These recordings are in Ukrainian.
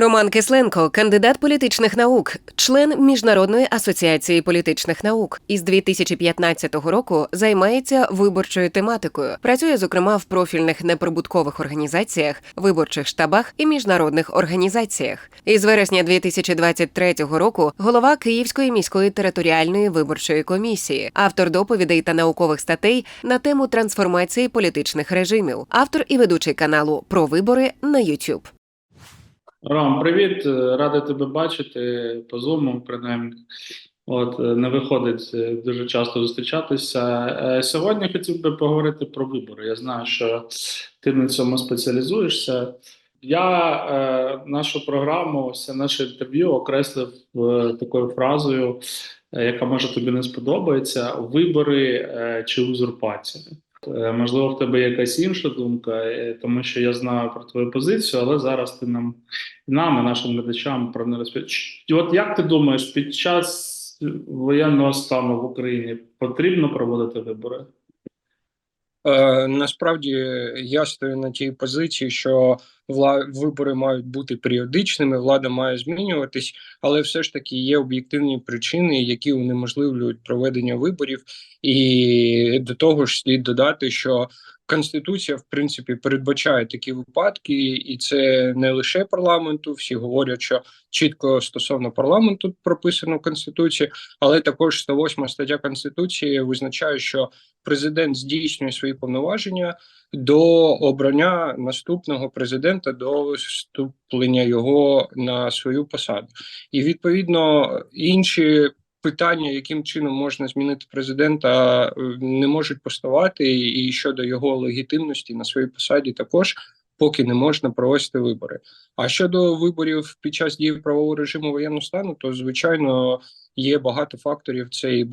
Роман Кисленко, кандидат політичних наук, член Міжнародної асоціації політичних наук. Із 2015 року займається виборчою тематикою. Працює зокрема в профільних неприбуткових організаціях, виборчих штабах і міжнародних організаціях. Із вересня 2023 року голова Київської міської територіальної виборчої комісії, автор доповідей та наукових статей на тему трансформації політичних режимів, автор і ведучий каналу про вибори на YouTube. Ром, привіт, е, радий тебе бачити по Zoom, принаймні. От, е, не виходить е, дуже часто зустрічатися. Сьогодні хотів би поговорити про вибори. Я знаю, що ти на цьому спеціалізуєшся. Я нашу програму, все наше інтерв'ю окреслив такою фразою, яка може тобі не сподобається: вибори чи узурпація. Е, Можливо, в тебе якась інша думка, е, тому що я знаю про твою позицію, але зараз ти нам нам і нашим глядачам про не розповідаєш. От як ти думаєш, під час воєнного стану в Україні потрібно проводити вибори? Е, насправді я стою на тій позиції, що вибори мають бути періодичними, влада має змінюватись, але все ж таки є об'єктивні причини, які унеможливлюють проведення виборів. І до того ж слід додати, що Конституція в принципі передбачає такі випадки, і це не лише парламенту. Всі говорять, що чітко стосовно парламенту прописано в конституції, але також 108 стаття конституції визначає, що президент здійснює свої повноваження до обрання наступного президента до вступлення його на свою посаду, і відповідно інші. Питання, яким чином можна змінити президента, е, не можуть поставати, і щодо його легітимності на своїй посаді, також поки не можна провести вибори. А щодо виборів під час дії правового режиму воєнного стану, то звичайно є багато факторів: це і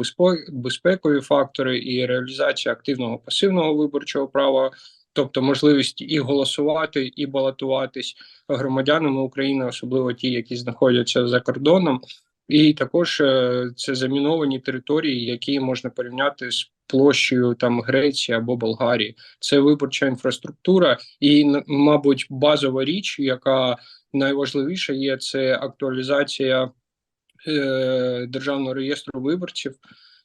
безпекові фактори, і реалізація активного пасивного виборчого права. Тобто можливість і голосувати, і балотуватись громадянами України, особливо ті, які знаходяться за кордоном, і також е, це заміновані території, які можна порівняти з площею там Греції або Болгарії. Це виборча інфраструктура, і мабуть, базова річ, яка найважливіша є, це актуалізація е, державного реєстру виборців.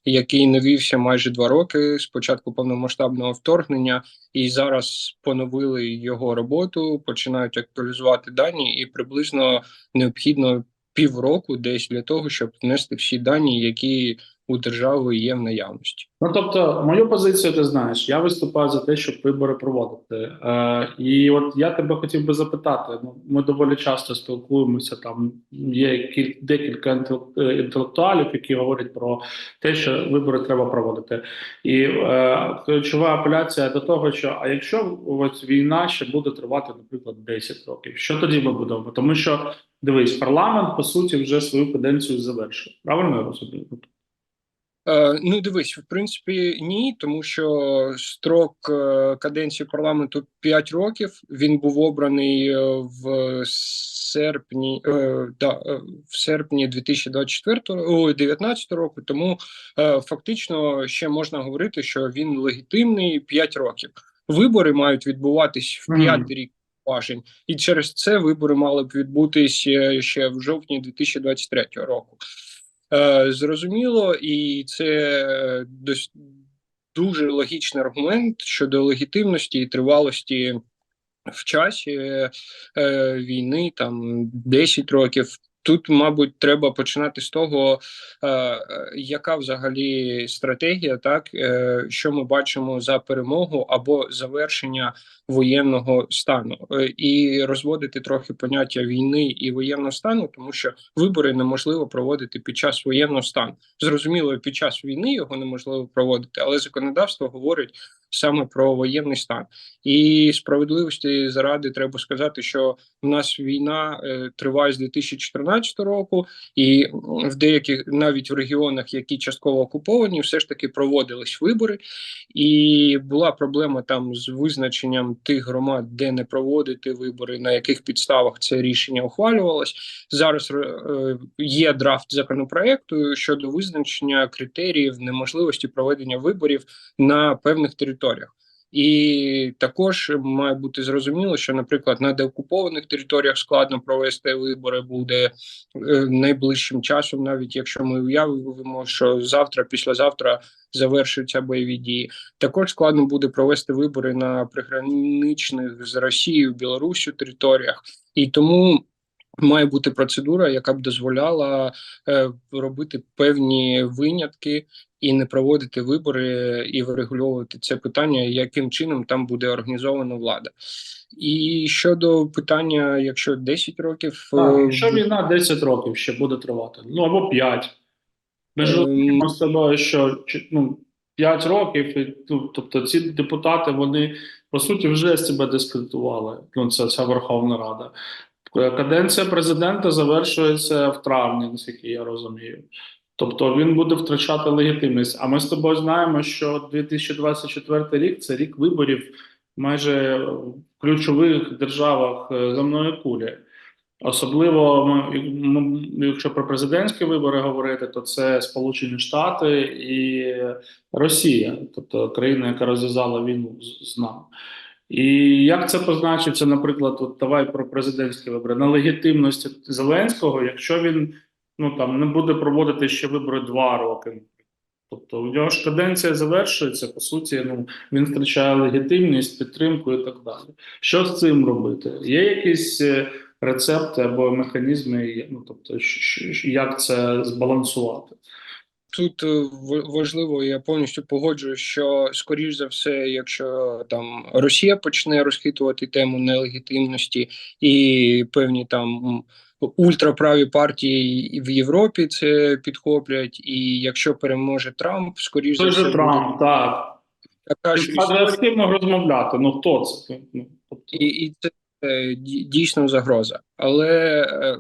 Який не вівся майже два роки з початку повномасштабного вторгнення, і зараз поновили його роботу, починають актуалізувати дані, і приблизно необхідно півроку десь для того, щоб внести всі дані, які у держави є в наявності. Ну тобто, мою позицію ти знаєш, я виступаю за те, щоб вибори проводити. Е, і от я тебе хотів би запитати: ну ми доволі часто спілкуємося. Там є кіль, декілька е, інтелектуалів, які говорять про те, що вибори треба проводити. І е, ключова апеляція до того, що а якщо ось війна ще буде тривати, наприклад, 10 років, що тоді ми будемо? Тому що дивись, парламент по суті вже свою каденцію завершив. Правильно я розумію? Е, ну, дивись, в принципі, ні, тому що строк е, каденції парламенту 5 років. Він був обраний е, в серпні, да, в серпні 2024 ой, 19 року. Тому фактично ще можна говорити, що він легітимний 5 років. Вибори мають відбуватись в п'ятий рік важень, і через це вибори мали б відбутись ще в жовтні 2023 року. Е, Зрозуміло, і це е, дуже логічний аргумент щодо легітимності і тривалості в часі е, війни, там 10 років. Тут, мабуть, треба починати з того, е, яка взагалі стратегія, так е, що ми бачимо за перемогу або завершення воєнного стану, Е, і розводити трохи поняття війни і воєнного стану, тому що вибори неможливо проводити під час воєнного стану. Зрозуміло, під час війни його неможливо проводити, але законодавство говорить саме про воєнний стан. І справедливості заради треба сказати, що в нас війна е, триває з 2014 року, і в деяких навіть в регіонах, які частково окуповані, все ж таки проводились вибори, і була проблема там з визначенням тих громад, де не проводити вибори, на яких підставах це рішення ухвалювалось. Зараз е, є драфт законопроекту щодо визначення критеріїв неможливості проведення виборів на певних територіях. І також має бути зрозуміло, що, наприклад, на деокупованих територіях складно провести вибори буде е, найближчим часом, навіть якщо ми уявимо, що завтра, післязавтра завершуються бойові дії. Також складно буде провести вибори на приграничних з Росією, Білоруссю територіях, і тому має бути процедура, яка б дозволяла е, робити певні винятки і не проводити вибори і врегульовувати це питання, яким чином там буде організована влада. І щодо питання, якщо 10 років Так, е, якщо війна 10 років ще буде тривати, ну або 5. Ми ж Ем. розуміємо з тобою, що ну, 5 років, і, ну, тобто ці депутати, вони по суті вже себе дискредитували. Ну, це ця Верховна Рада. Е, Каденція президента завершується в травні, наскільки я розумію. Тобто він буде втрачати легітимність. А ми з тобою знаємо, що 2024 рік це рік виборів майже в ключових державах е, земної кулі. Особливо якщо про президентські вибори говорити, то це Сполучені Штати і Росія, тобто країна, яка розв'язала війну з нами. І як це позначиться, наприклад, от давай про президентські вибори на легітимності Зеленського, якщо він ну там не буде проводити ще вибори два роки. Тобто у нього ж каденція завершується, по суті, ну він втрачає легітимність, підтримку і так далі. Що з цим робити? Є якісь е, рецепти або механізми, ну тобто, як це збалансувати? Тут е, важливо, я повністю погоджуюсь, що скоріш за все, якщо там Росія почне розхитувати тему нелегітимності і певні там ультраправі партії в Європі це підхоплять, і якщо переможе Трамп, скоріш за все Трамп, так. така ж активно розмовляти. Ну хто це? Ну, тобто, і, і це е, дійсно загроза. Але е,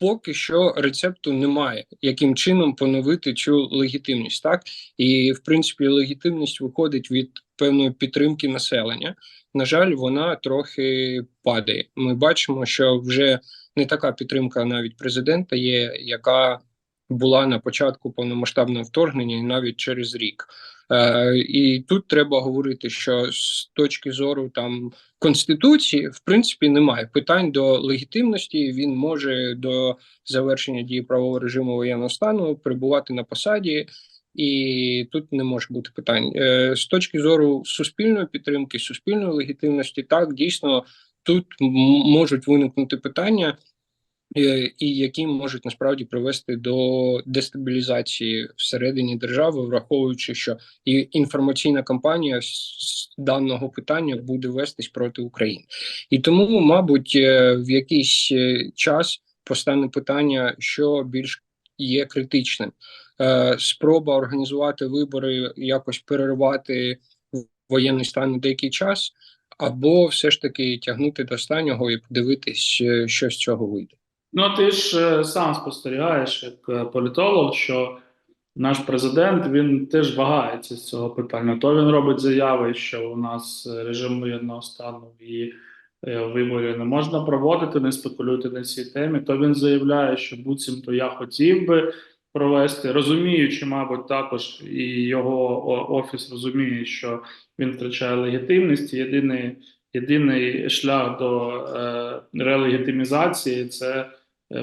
поки що рецепту немає, яким чином поновити цю легітимність. Так і в принципі легітимність виходить від певної підтримки населення. На жаль, вона трохи падає. Ми бачимо, що вже не така підтримка навіть президента є, яка була на початку повномасштабного вторгнення, і навіть через рік. Е, і тут треба говорити, що з точки зору там конституції, в принципі, немає питань до легітимності. Він може до завершення дії правового режиму воєнного стану перебувати на посаді, і тут не може бути питань. Е, з точки зору суспільної підтримки, суспільної легітимності, так дійсно тут можуть виникнути питання. Е, І які можуть насправді привести до дестабілізації всередині держави, враховуючи, що і інформаційна кампанія з даного питання буде вестись проти України, і тому, мабуть, е, в якийсь е, час постане питання, що більш є критичним: спроба організувати вибори, якось перервати воєнний стан на деякий час, або все ж таки тягнути до останнього і подивитись, що з цього вийде. Ну, ти ж е, сам спостерігаєш як е, політолог, що наш президент він теж вагається з цього питання. То він робить заяви, що у нас е, режим воєнного стану і виборів не можна проводити, не спекулюйте на цій темі. То він заявляє, що буцімто я хотів би провести, розуміючи, мабуть, також і його офіс розуміє, що він втрачає легітимність. Єдиний, єдиний шлях до е, релегітимізації це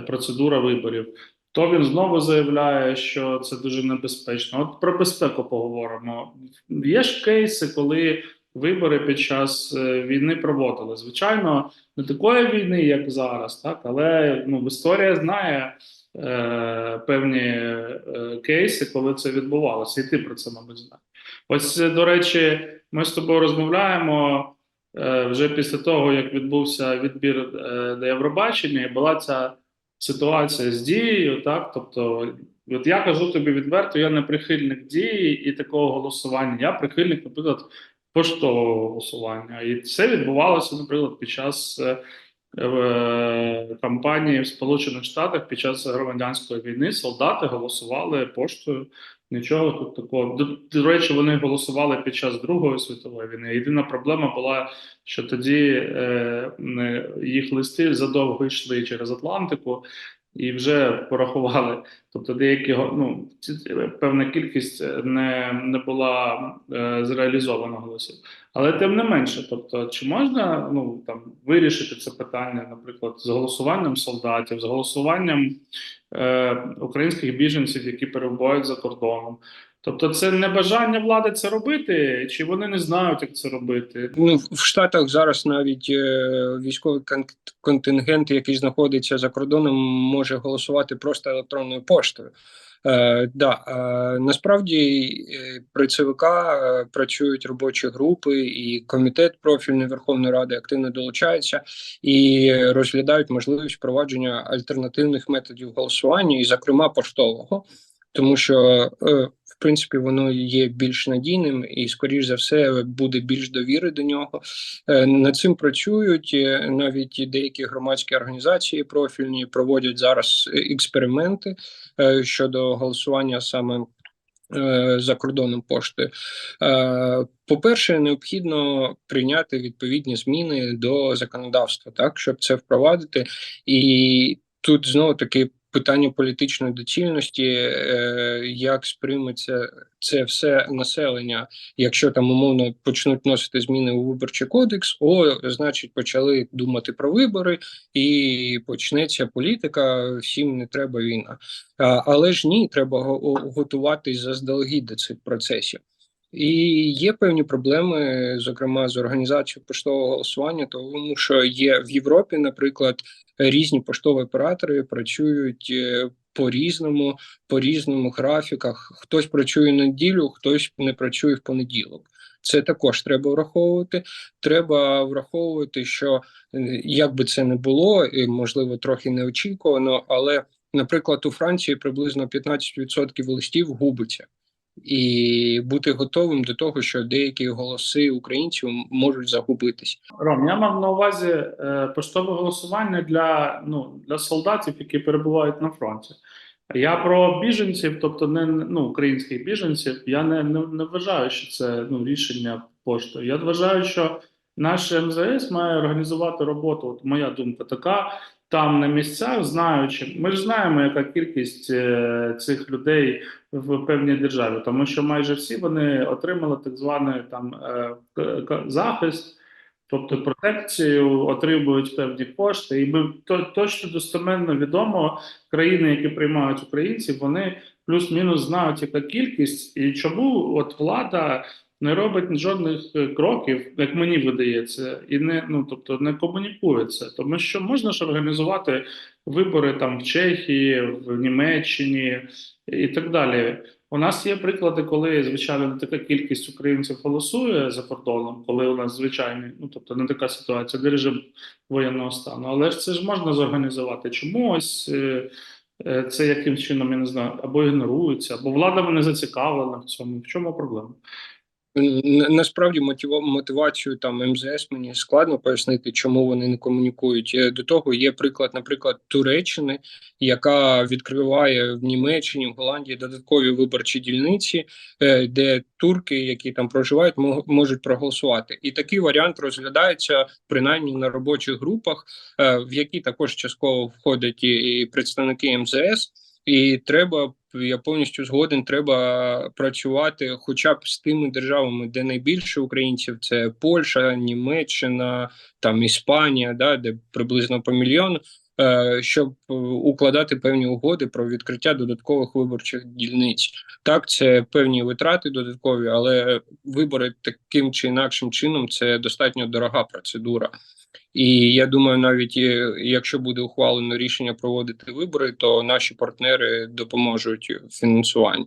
процедура виборів. То він знову заявляє, що це дуже небезпечно. От про безпеку поговоримо. Є ж кейси, коли вибори під час е, війни проводили. Звичайно, не такої війни, як зараз, так але ну, історія знає е, певні е, кейси, коли це відбувалося, і ти про це, мабуть, знаєш. Ось, е, до речі, ми з тобою розмовляємо е, вже після того, як відбувся відбір е, до Євробачення, і була ця ситуація з дією, так тобто, от я кажу тобі відверто, я не прихильник дії і такого голосування. Я прихильник, наприклад, поштового голосування. І це відбувалося, наприклад, під час е, е, кампанії в Сполучених Штатах під час громадянської війни. Солдати голосували поштою. Нічого тут такого. До, до речі, вони голосували під час Другої світової війни. Єдина проблема була, що тоді е, їх листи задовго йшли через Атлантику, і вже порахували. Тобто, деякі ну, певна кількість е, не, не була е, зреалізована голосів. Але тим не менше, тобто, чи можна ну там вирішити це питання, наприклад, з голосуванням солдатів, з голосуванням е, українських біженців, які перебувають за кордоном? Тобто, це не бажання влади це робити, чи вони не знають, як це робити? Ну, в Штатах зараз навіть е, військовий кон- контингент, який знаходиться за кордоном, може голосувати просто електронною поштою. Е, да, е, насправді е, при ЦВК е, працюють робочі групи, і комітет профільної Верховної Ради активно долучається і розглядають можливість впровадження альтернативних методів голосування, і, зокрема, поштового, тому що е, в принципі воно є більш надійним і, скоріш за все, буде більш довіри до нього. Е, Над цим працюють е, навіть деякі громадські організації профільні проводять зараз е, експерименти щодо голосування саме. За кордоном пошти, по-перше, необхідно прийняти відповідні зміни до законодавства, так щоб це впровадити, і тут знову таки питання політичної доцільності, е, як сприйметься це все населення, якщо там умовно почнуть вносити зміни у виборчий кодекс, о, значить, почали думати про вибори, і почнеться політика. Всім не треба війна. Але ж ні, треба готуватись заздалегідь до цих процесів. І є певні проблеми, зокрема з організацією поштового голосування, тому що є в Європі, наприклад, різні поштові оператори працюють е, по-різному, по різному графіках. Хтось працює неділю, хтось не працює в понеділок. Це також треба враховувати. Треба враховувати, що е, як би це не було, і, можливо, трохи неочікувано, але, наприклад, у Франції приблизно 15% листів губиться. І бути готовим до того, що деякі голоси українців можуть загубитись. Ром, я мав на увазі е, поштове голосування для, ну, для солдатів, які перебувають на фронті. Я про біженців, тобто не ну, українських біженців, я не, не, не вважаю, що це ну, рішення поштою. Я вважаю, що наш МЗС має організувати роботу. От моя думка така. Там на місцях, знаючи, ми ж знаємо, яка кількість е, цих людей в певній державі, тому що майже всі вони отримали так званий там е, захист, тобто протекцію, отримують певні кошти, і ми то точно достеменно відомо країни, які приймають українців, вони плюс-мінус знають, яка кількість, і чому от влада не робить жодних е, кроків, як мені видається, і не ну тобто не комунікує це, тому що можна ж організувати вибори там в Чехії, в Німеччині і так далі. У нас є приклади, коли звичайно не така кількість українців голосує за кордоном, коли у нас звичайний, ну тобто не така ситуація, де режим воєнного стану. Але ж це ж можна зорганізувати. Чому ось е, е, це яким чином я не знаю, або ігнорується, або влада не зацікавлена в цьому. В чому проблема? Насправді мотивацію там МЗС мені складно пояснити, чому вони не комунікують. Е, До того є приклад, наприклад, Туреччини, яка відкриває в Німеччині, в Голландії додаткові виборчі дільниці, е, де турки, які там проживають, мо- можуть проголосувати. І такий варіант розглядається принаймні на робочих групах, е, в які також частково входять і представники МЗС. І треба, я повністю згоден, треба працювати хоча б з тими державами, де найбільше українців це Польща, Німеччина, там Іспанія, да, де приблизно по мільйону, щоб е, укладати певні угоди про відкриття додаткових виборчих дільниць. Так, це певні витрати додаткові, але вибори таким чи інакшим чином це достатньо дорога процедура. І я думаю, навіть е, якщо буде ухвалено рішення проводити вибори, то наші партнери допоможуть фінансуванні.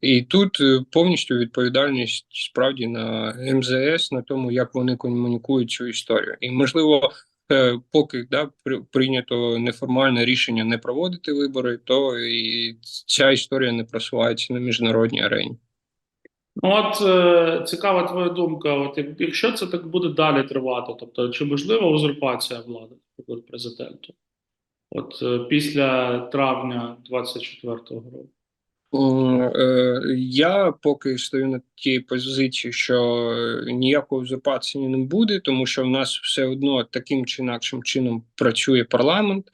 І тут е, повністю відповідальність справді на МЗС, на тому, як вони комунікують цю історію. І можливо, е, поки да при- прийнято неформальне рішення не проводити вибори, то і ця історія не просувається на міжнародній арені. Ну, от е, цікава твоя думка. От якщо це так буде далі тривати, тобто чи можлива узурпація влади, президенту? От е, після травня 24-го року. Е, Я поки стою на тій позиції, що е, ніякої узурпації не буде, тому що в нас все одно таким чи інакшим чином працює парламент.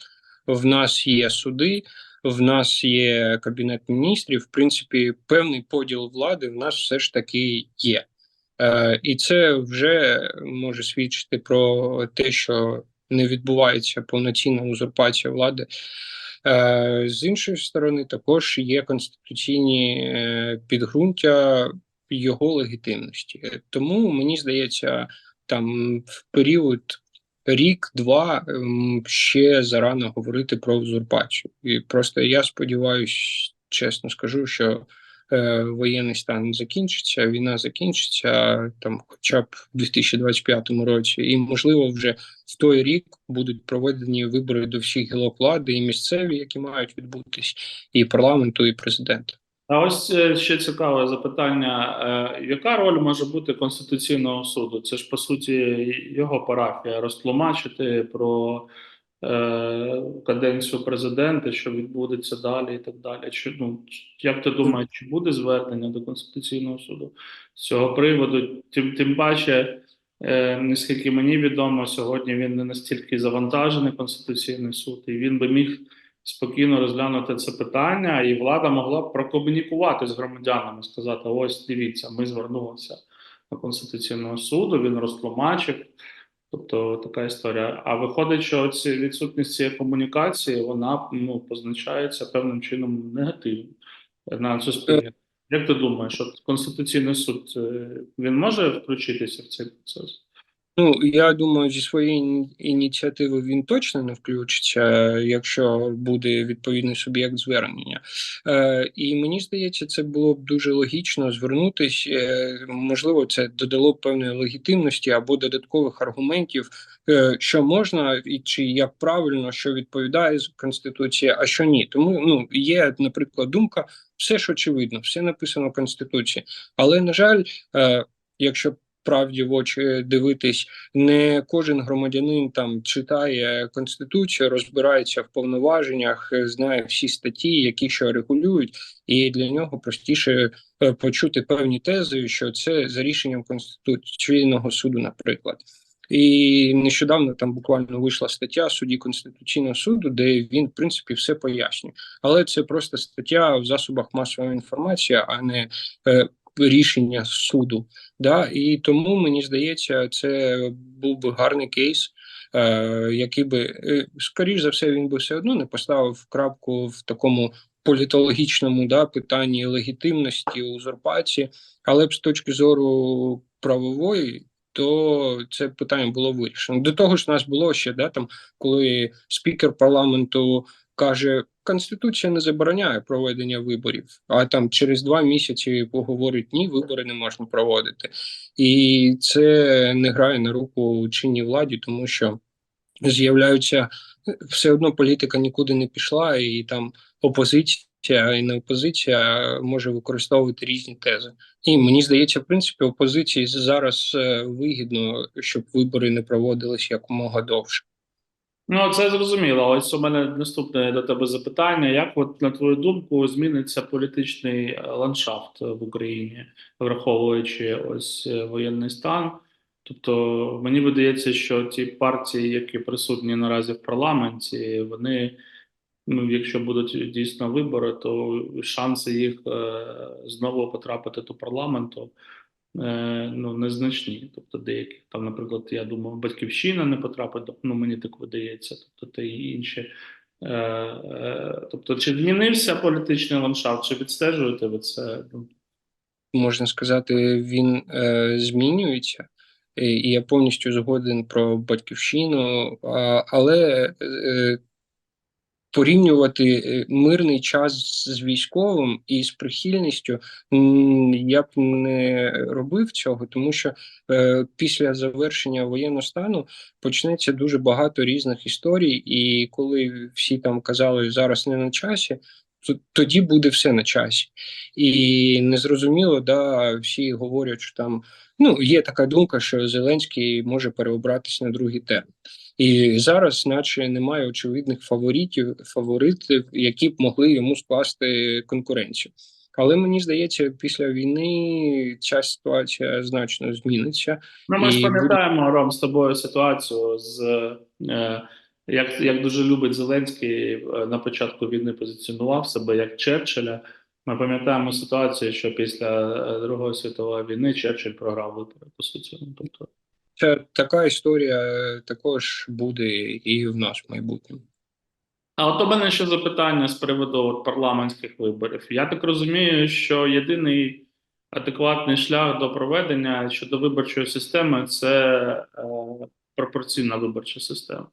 в нас є суди, в нас є кабінет міністрів. В принципі, певний поділ влади в нас все ж таки є. Е, і це вже може свідчити про те, що не відбувається повноцінна узурпація влади. Е, з іншої сторони, також є конституційні е, підґрунтя його легітимності. Тому мені здається, там в період рік-два ем, ще зарано говорити про узурпацію. І просто я сподіваюся, чесно скажу, що е, воєнний стан закінчиться, війна закінчиться там, хоча б в 2025 році, і можливо, вже в той рік будуть проведені вибори до всіх гілок влади, і місцеві, які мають відбутись, і парламенту, і президента. А ось е, ще цікаве запитання: Е, яка роль може бути Конституційного суду? Це ж по суті його парафія розтлумачити про каденцію президента, що відбудеться далі, і так далі. Чи ну як ти думаєш, чи буде звернення до Конституційного суду з цього приводу? Тим тим паче, е, наскільки мені відомо, сьогодні він не настільки завантажений Конституційний суд, і він би міг спокійно розглянути це питання, і влада могла б прокомунікувати з громадянами, сказати: ось дивіться, ми звернулися до Конституційного суду, він розтлумачив. Тобто така історія. А виходить, що ці відсутність цієї комунікації вона ну позначається певним чином негативно на суспільство. Як ти думаєш, от Конституційний суд е, він може включитися в цей процес? Ну, я думаю, зі своєї ініціативи він точно не включиться, якщо буде відповідний суб'єкт звернення. Е, і мені здається, це було б дуже логічно звернутись. Е, можливо, це додало б певної легітимності або додаткових аргументів, е, що можна і чи як правильно, що відповідає конституції, а що ні. Тому ну є, наприклад, думка, все ж очевидно, все написано в конституції. Але на жаль, е, якщо правді в очі дивитись, не кожен громадянин там читає конституцію, розбирається в повноваженнях, знає всі статті, які що регулюють, і для нього простіше е, почути певні тези, що це за рішенням конституційного суду, наприклад. І нещодавно там буквально вийшла стаття судді Конституційного суду, де він в принципі все пояснює. Але це просто стаття в засобах масової інформації, а не е, рішення суду. Да? І тому мені здається, це був би гарний кейс, е, який би е, скоріш за все він би все одно не поставив крапку в такому політологічному да, питанні легітимності, узурпації, але б з точки зору правової. То це питання було вирішено. До того ж, у нас було ще да, там, коли спікер парламенту каже, Конституція не забороняє проведення виборів, а там через два місяці поговорить ні, вибори не можна проводити, і це не грає на руку чинній владі, тому що з'являються все одно політика нікуди не пішла, і там опозиція і не опозиція може використовувати різні тези. І мені здається, в принципі, опозиції зараз е, вигідно, щоб вибори не проводились якомога довше. Ну, це зрозуміло. Ось у мене наступне до тебе запитання. Як, от, на твою думку, зміниться політичний е, ландшафт в Україні, враховуючи ось е, воєнний стан? Тобто, мені видається, що ті партії, які присутні наразі в парламенті, вони, ну, якщо будуть дійсно вибори, то шанси їх е, знову потрапити до парламенту ну, незначні. Тобто деякі там, наприклад, я думаю, батьківщина не потрапить, ну мені так видається, тобто та й інші. Е, е, тобто, чи змінився політичний ландшафт, чи відстежуєте ви це? Можна сказати, він е, змінюється, і, я повністю згоден про батьківщину, а, але е, порівнювати е, мирний час з військовим і з прихильністю я б не робив цього, тому що е, після завершення воєнного стану почнеться дуже багато різних історій, і коли всі там казали зараз не на часі. то Тоді буде все на часі, і незрозуміло, да, всі говорять, що там ну є така думка, що Зеленський може переобратися на другий термін. І зараз, наче немає очевидних фаворитів, фаворитів, які б могли йому скласти конкуренцію. Але мені здається, після війни ця ситуація значно зміниться. Ну, ми ж пам'ятаємо Ром з тобою ситуацію з е, як, як дуже любить Зеленський е, на початку війни позиціонував себе як Черчилля. Ми пам'ятаємо ситуацію, що після е, Другої світової війни Черчилль програв вибори, по суті. Ну, Тобто, Це така історія також буде і в нас в майбутньому. А от у мене ще запитання з приводу от парламентських виборів. Я так розумію, що єдиний адекватний шлях до проведення щодо виборчої системи це е, пропорційна виборча система.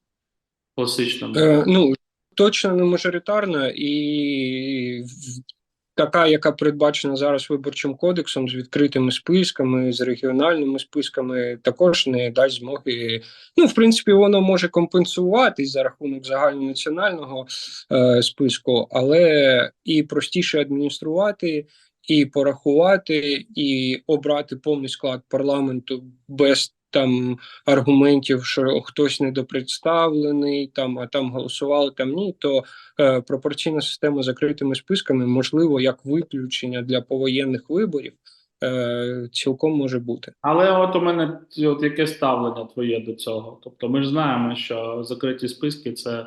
Класична. Е, ну, точно не мажоритарна і така, яка передбачена зараз виборчим кодексом з відкритими списками, з регіональними списками, також не дасть змоги. Ну, в принципі, воно може компенсуватись за рахунок загальнонаціонального е, списку, але і простіше адмініструвати. І порахувати, і обрати повний склад парламенту без там аргументів, що хтось недопредставлений, там а там голосували, там ні, то е, пропорційна система з закритими списками, можливо, як виключення для повоєнних виборів, е, цілком може бути. Але от у мене от яке ставлення твоє до цього? Тобто ми ж знаємо, що закриті списки це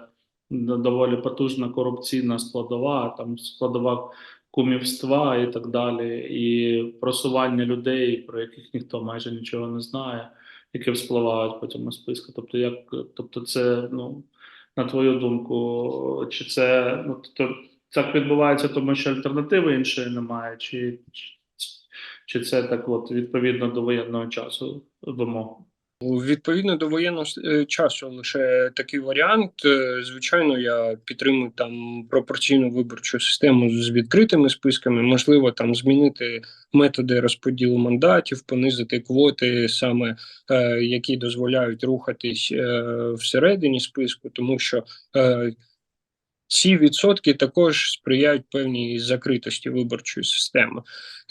доволі потужна корупційна складова, там складова кумівства і так далі, і просування людей, про яких ніхто майже нічого не знає, які вспливають по цьому списку. Тобто, як тобто, це ну на твою думку, чи це ну тобто так відбувається, тому що альтернативи іншої немає, чи, чи, чи це так, от відповідно до воєнного часу вимог? Відповідно до воєнного е, часу, лише такий варіант. Е, Звичайно, я підтримую там пропорційну виборчу систему з відкритими списками. Можливо, там змінити методи розподілу мандатів, понизити квоти, саме е, які дозволяють рухатись е, всередині списку, тому що е, ці відсотки також сприяють певній закритості виборчої системи.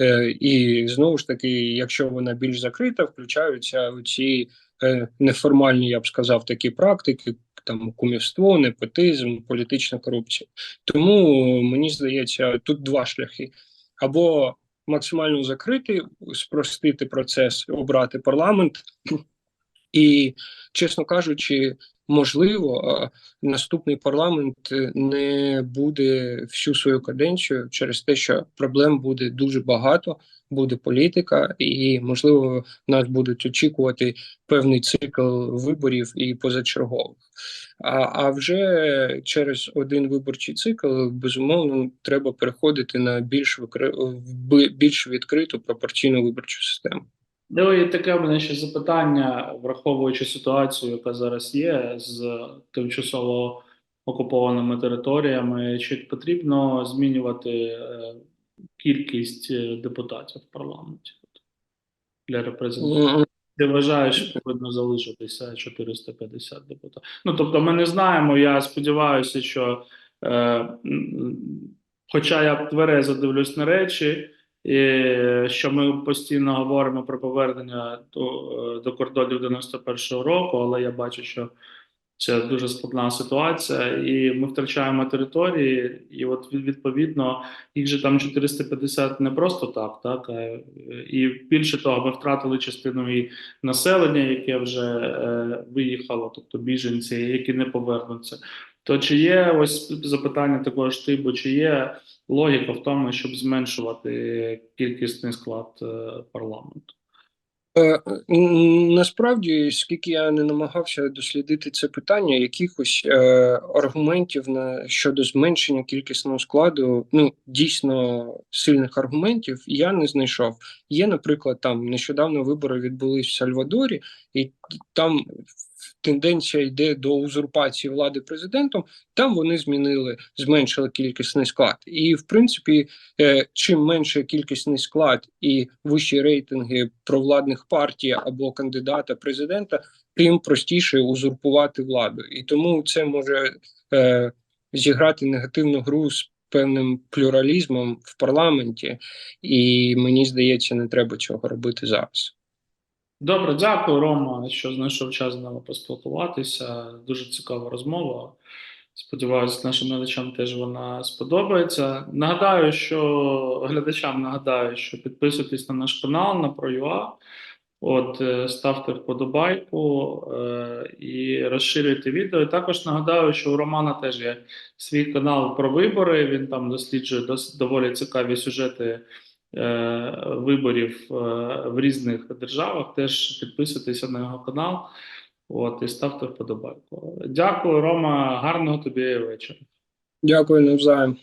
Е, і знову ж таки, якщо вона більш закрита, включаються ці е, неформальні, я б сказав, такі практики, там кумівство, непотизм, політична корупція. Тому мені здається, тут два шляхи: або максимально закрити, спростити процес, обрати парламент, і, чесно кажучи, можливо, наступний парламент е, не буде всю свою каденцію через те, що проблем буде дуже багато, буде політика, і можливо нас будуть очікувати певний цикл виборів і позачергових. А, а вже через один виборчий цикл безумовно треба переходити на більш викри... більш відкриту пропорційну виборчу систему. Ну і таке в мене ще запитання, враховуючи ситуацію, яка зараз є з тимчасово окупованими територіями, чи потрібно змінювати е, кількість е, депутатів в парламенті для репрезентації? Ти вважаєш, що повинно залишитися 450 депутатів? Ну тобто, ми не знаємо. Я сподіваюся, що, е, хоча я тверезо дивлюсь на речі, що ми постійно говоримо про повернення до, е, до кордонів 91-го року, але я бачу, що це дуже складна ситуація, і ми втрачаємо території, і от відповідно їх же там 450 не просто так, так і більше того, ми втратили частину і населення, яке вже е, виїхало, тобто біженці, які не повернуться. То чи є ось запитання також типу, чи є логіка в тому, щоб зменшувати кількісний склад е, парламенту? Е, Насправді, скільки я не намагався дослідити це питання, якихось е, аргументів на щодо зменшення кількісного складу, ну дійсно сильних аргументів, я не знайшов. Є, наприклад, там нещодавно вибори відбулись в Сальвадорі, і там тенденція йде до узурпації влади президентом. Там вони змінили, зменшили кількісний склад, і в принципі е, чим менше кількісний склад і вищі рейтинги провладних партій або кандидата президента, тим простіше узурпувати владу. І тому це може е, зіграти негативну гру з певним плюралізмом в парламенті, і мені здається, не треба цього робити зараз. Добре, дякую, Рома, що знайшов час з нами поспілкуватися. Дуже цікава розмова. Сподіваюся, нашим глядачам теж вона сподобається. Нагадаю, що глядачам нагадаю, що підписуйтесь на наш канал на ProUA. От, е, ставте вподобайку е, і розширюйте відео. І також нагадаю, що у Романа теж є свій канал про вибори. Він там досліджує дос, доволі цікаві сюжети виборів е, в різних державах. Теж підписуйтеся на його канал. От, і ставте вподобайку. Дякую, Рома. Гарного тобі вечора. Дякую навзаєм.